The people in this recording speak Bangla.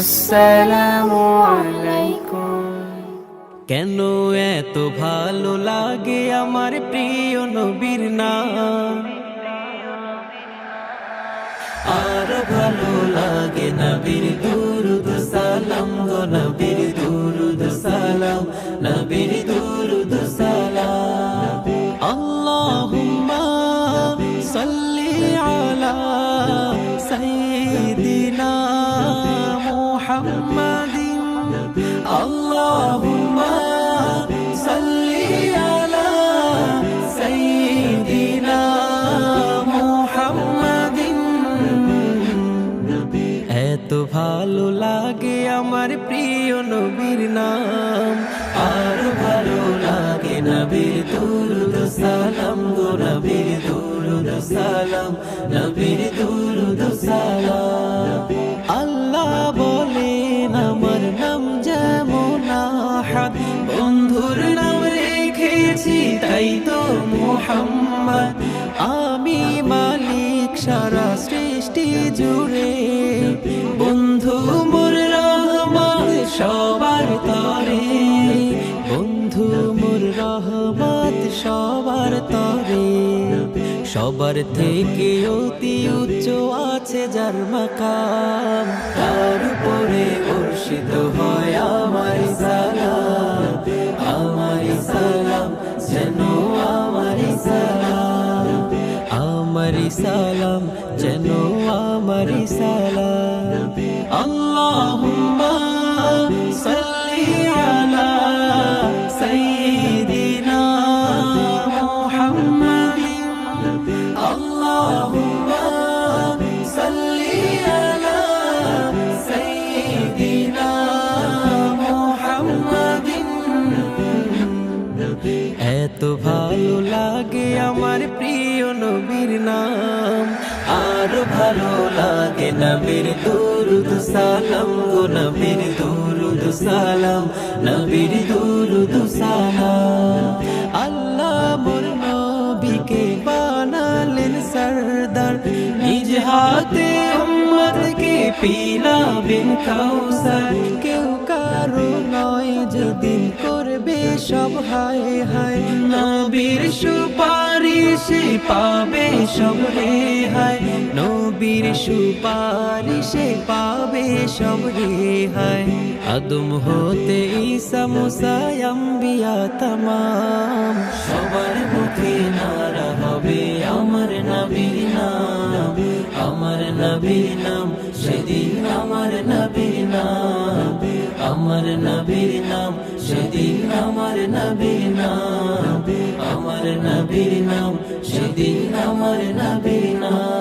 আসসালামু আলাইকুম। কেন এত ভালো লাগে আমার প্রিয় নবীর নাম? আর ভালো লাগে নবীর দুরুদ সালাম গো নবীর দুরুদ সালাম, নবীর দুরুদ সালাম। আল্লাহুম্মা সাল্লি আলা সাইয়্যিদিনা মুহাম্মাদিন। আল্লাহুম্মা সাল্লি আলা সাইয়্যিদিনা মুহাম্মাদিন। এত ভালো লাগে আমার প্রিয় নবীর নাম। আর ভালো লাগে নবীর বন্ধুর নাম রেখেছি, তাই তো মোহাম্মদ। আমি মালিক, সারা সৃষ্টি জুড়ে। বন্ধু মোর রহমত সবার তরে। বন্ধু মোর রহমত সবার তরে। সবার থেকে অতি উচ্চ আছে যার মাকাম। তার উপরে বর্ষিত আমার সালাম যেন আমারি সালাম। এত ভালো লাগে আমার প্রিয় নবীর নাম। আর ভালো লাগে নবীর দুরুদ সালাম গো নবীর দুরুদ সালাম, নবীর দুরুদ সালাম। আল্লাহ মোর নবীকে বানালেন সরদার, নিজ হাতে উম্মতকে পিলাবেন কাউসার। কেউ কারও নয় যেদিন করবে সব হায় হায়, নবীর সুপারিশে পাবে সব রে হায়। নবীর সুপারিশে পাবে সব রে হায়। আদম হতে ঈসা, মুসা, আম্বিয়া সবার মুখে নারা হবে আমার নবীর নাম। আমার নবীর নাম সেদিন নবীর নাম আমার নবীর নাম সেদিন আমার নবী নাম।